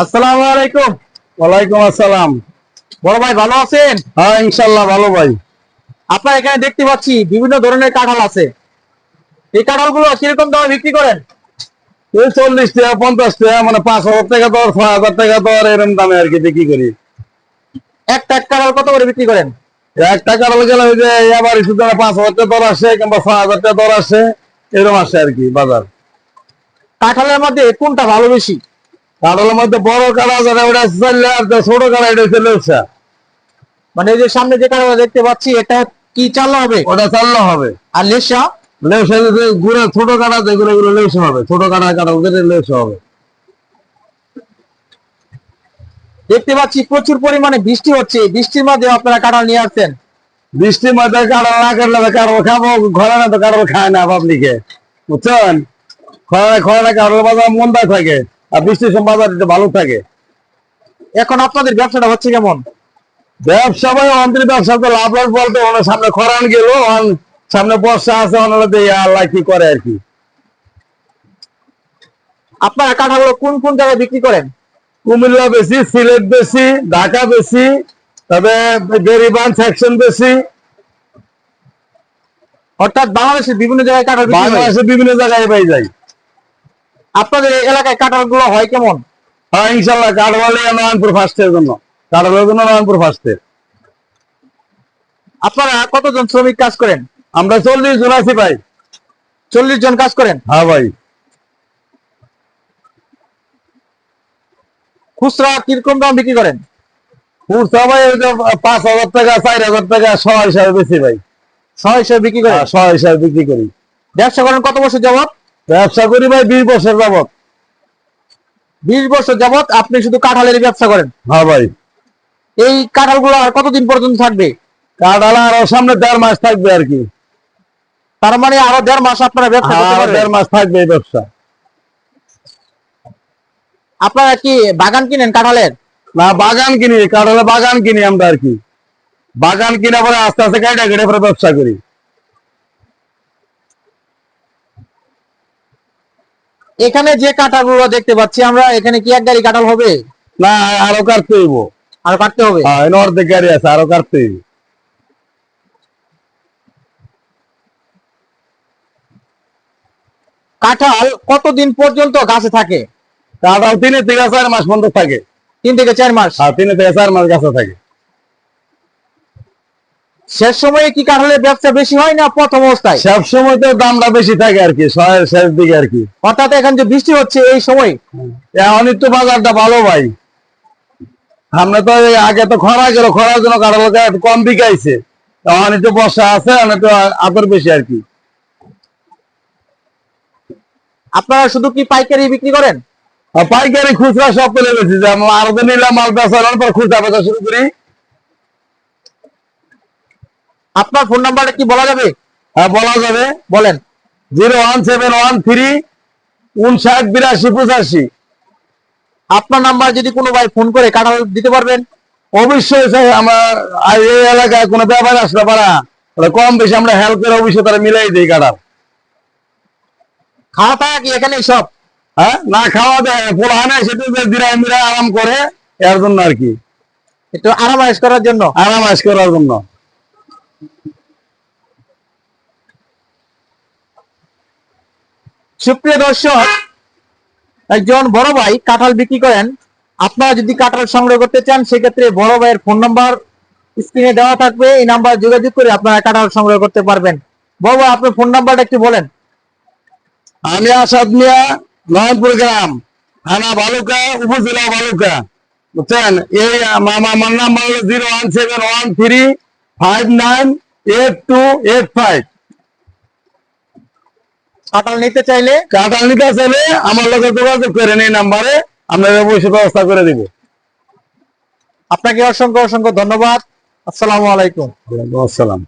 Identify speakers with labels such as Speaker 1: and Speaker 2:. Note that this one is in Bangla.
Speaker 1: আসসালামু আলাইকুম।
Speaker 2: ওয়ালাইকুম আসসালাম।
Speaker 1: বড় ভাই ভালো আছেন?
Speaker 2: হ্যাঁ ইনশাল্লাহ ভালো ভাই।
Speaker 1: আপনার এখানে দেখতে পাচ্ছি বিভিন্ন ধরনের কাঁঠাল আছে। এই কাঁঠালগুলো কীরকম দামে বিক্রি করেন?
Speaker 2: এই চল্লিশ টাকা পঞ্চাশ টাকা মানে পাঁচ হাজার টাকা দর ছয় হাজার টাকা দর এরকম দামে আর কি বিক্রি করি।
Speaker 1: একটা এক কাঁঠাল কত করে বিক্রি করেন?
Speaker 2: এক টাকার গেলে ওই যে আবার শুধু পাঁচ হাজার টাকা দর আসে কিংবা ছয় হাজার টাকা দর আসে এরকম আসে আর কি বাজার।
Speaker 1: কাঁঠালের মধ্যে কোনটা ভালো বেশি?
Speaker 2: কাঁঠালের মধ্যে বড় যেটা ওটা আর ছোট এটা
Speaker 1: মানে এই যে সামনে দেখতে পাচ্ছি এটা কি হবে?
Speaker 2: ওটা চাললে হবে।
Speaker 1: আর লেসা?
Speaker 2: লেউসা যে ছোট কাঁড়া যেগুলো এগুলো হবে। ছোট কেটে লেউসা হবে।
Speaker 1: দেখতে পাচ্ছি প্রচুর পরিমাণে বৃষ্টি হচ্ছে। বৃষ্টির মধ্যে আপনারা কাঁঠাল নিয়ে আসছেন।
Speaker 2: বৃষ্টির মধ্যে কাঁঠাল না কাটলে তো কাঁঠাল খাব। ঘরে না তো কাঁঠাল খায় না পাবলিকে বুঝছেন? খরা খরা কাঁঠাল বাজার মন্দা থাকে। বৃষ্টির সময় বাজার একটু ভালো থাকে।
Speaker 1: এখন আপনাদের ব্যবসাটা হচ্ছে কেমন?
Speaker 2: ব্যবসা ভাই অন্তরি ব্যবসা তো লাভ লাভ বলতে অনেক সামনে খরান গেল সামনে বর্ষা আছে অনেক আল্লাহ কি করে আর কি।
Speaker 1: আপনারা কাঁঠালগুলো কোন কোন জায়গায় বিক্রি করেন?
Speaker 2: কুমিল্লা বেশি সিলেট বেশি ঢাকা বেশি তবে গরিবান সেকশন বেশি।
Speaker 1: অর্থাৎ বাংলাদেশের বিভিন্ন জায়গায় কাঁঠাল বিক্রি হয়।
Speaker 2: বাংলাদেশে বিভিন্ন জায়গায় পাই যাই।
Speaker 1: আপনাদের এলাকায় কাঁঠালগুলো হয় কেমন?
Speaker 2: হ্যাঁ ইনশাল্লাহ কাঠওয়ালি নয়নপুর ফার্স্টের জন্য। কাঠওয়ালের জন্য নয়নপুর ফার্স্টের
Speaker 1: আপনারা কতজন শ্রমিক কাজ করেন?
Speaker 2: আমরা চল্লিশ জন আছি ভাই।
Speaker 1: চল্লিশ জন কাজ করেন?
Speaker 2: হ্যাঁ ভাই।
Speaker 1: খুচরা কীরকম দাম বিক্রি করেন?
Speaker 2: খুচরা ভাই পাঁচ হাজার টাকা চার হাজার টাকা ছয় হিসাবে বেশি ভাই।
Speaker 1: ছয় হিসাবে বিক্রি করেন?
Speaker 2: ছয় হিসাবে বিক্রি করি।
Speaker 1: ব্যবসা করেন কত বছর যাবত
Speaker 2: ব্যবসা করি ভাই বিশ বছর যাবত
Speaker 1: বিশ বছর যাবত আপনি শুধু কাঁঠালের ব্যবসা করেন?
Speaker 2: হ্যাঁ ভাই।
Speaker 1: এই কাঁঠালগুলো আর কতদিন পর্যন্ত থাকবে?
Speaker 2: কাঠাল আরও সামনে দেড় মাস থাকবে আর কি।
Speaker 1: তার মানে আরও দেড় মাস আপনারা ব্যবসা আরও
Speaker 2: দেড় মাস থাকবে এই ব্যবসা।
Speaker 1: আপনারা কি বাগান কিনেন কাঁঠালের?
Speaker 2: না বাগান কিনি কাঠালে বাগান কিনি আমরা আর কি। বাগান কিনে পরে আস্তে আস্তে কেটে কেটে পরে ব্যবসা করি।
Speaker 1: এখানে যে কাঁঠালগুলো দেখতে পাচ্ছি আমরা এখানে কি এক গাড়ি কাঁঠাল হবে?
Speaker 2: না আরও কাটতে হইব।
Speaker 1: আর কাটতে হবে?
Speaker 2: হ্যাঁ এনে অর্ধেক গাড়ি আছে আরও কাটতে হইব।
Speaker 1: কাঁঠাল কতদিন পর্যন্ত গাছে থাকে?
Speaker 2: কাঁঠাল তিনে থেকে চার মাস পর্যন্ত থাকে।
Speaker 1: তিন থেকে চার মাস।
Speaker 2: আর তিনে থেকে চার মাস গাছে থাকে।
Speaker 1: শেষ সময়ে কি কাঁঠালের ব্যবসা বেশি হয় না প্রথম অবস্থায়?
Speaker 2: সব সময় তো দামটা বেশি থাকে আর কি শহরের শেষ দিকে আর কি।
Speaker 1: অর্থাৎ এখন যে বৃষ্টি হচ্ছে এই সময়?
Speaker 2: এখনই তো বাজারটা ভালো ভাই। আমরা তো এই আগে তো খরা গেল খরার জন্য কাঁঠাল কম বিকাইছে। এখন একটু বর্ষা আছে এখন একটু আদর বেশি আর কি।
Speaker 1: আপনারা শুধু কি পাইকারি বিক্রি করেন?
Speaker 2: পাইকারি খুচরা সব পেলে গেছি যে আমরা আরও নিলাম মাল বেচা পর খুচরা বেচা শুরু করি।
Speaker 1: আপনার ফোন নাম্বারটা কি বলা যাবে?
Speaker 2: হ্যাঁ বলা যাবে।
Speaker 1: বলেন।
Speaker 2: Zero one seven one three উনষাট বিরাশি পঁচাশি।
Speaker 1: আপনার নাম্বার যদি কোনো ভাই ফোন করে কাঁঠাল দিতে পারবেন।
Speaker 2: অবশ্যই স্যার আমার এই এলাকায় কোনো ব্যাপার আসলে পারা। কম বেশি আমরা হেল্প করে অবশ্যই তারা মিলাই দিই কাটার
Speaker 1: খাওয়া থাকা কি এখানে সব?
Speaker 2: হ্যাঁ না খাওয়া দেয় পোলা হয় না। সেটা দিরাই মিরাই আরাম করে এর জন্য আর কি।
Speaker 1: একটু আরাম আরামাইশ করার জন্য?
Speaker 2: আরাম আস করার জন্য।
Speaker 1: সুপ্রিয় দর্শক, একজন বড় ভাই কাঁঠাল বিক্রি করেন। আপনারা যদি কাঁঠাল সংগ্রহ করতে চান, সেক্ষেত্রে বড় ভাইয়ের ফোন নাম্বার স্ক্রিনে দেওয়া থাকবে। এই নাম্বার যোগাযোগ করে আপনারা কাঁঠাল সংগ্রহ করতে পারবেন। বড় ভাই, আপনার ফোন নাম্বারটা একটু বলেন।
Speaker 2: আমি আসাদ মিয়া, নয়নপুর গ্রাম, থানা বালুকা, উপজেলা বালুকা। বুঝছেন? এই আমার নাম্বার হলো zero one seven one three five nine eight two eight five.
Speaker 1: কাঁঠাল নিতে চাইলে
Speaker 2: কাঁঠাল নিতে চাইলে আমার লোকে যোগাযোগ করেন এই নাম্বারে আমরা অবশ্যই ব্যবস্থা করে দিব।
Speaker 1: আপনাকে অসংখ্য অসংখ্য ধন্যবাদ। আসসালামু আলাইকুম।
Speaker 2: ওয়ালাইকুম আসসালাম।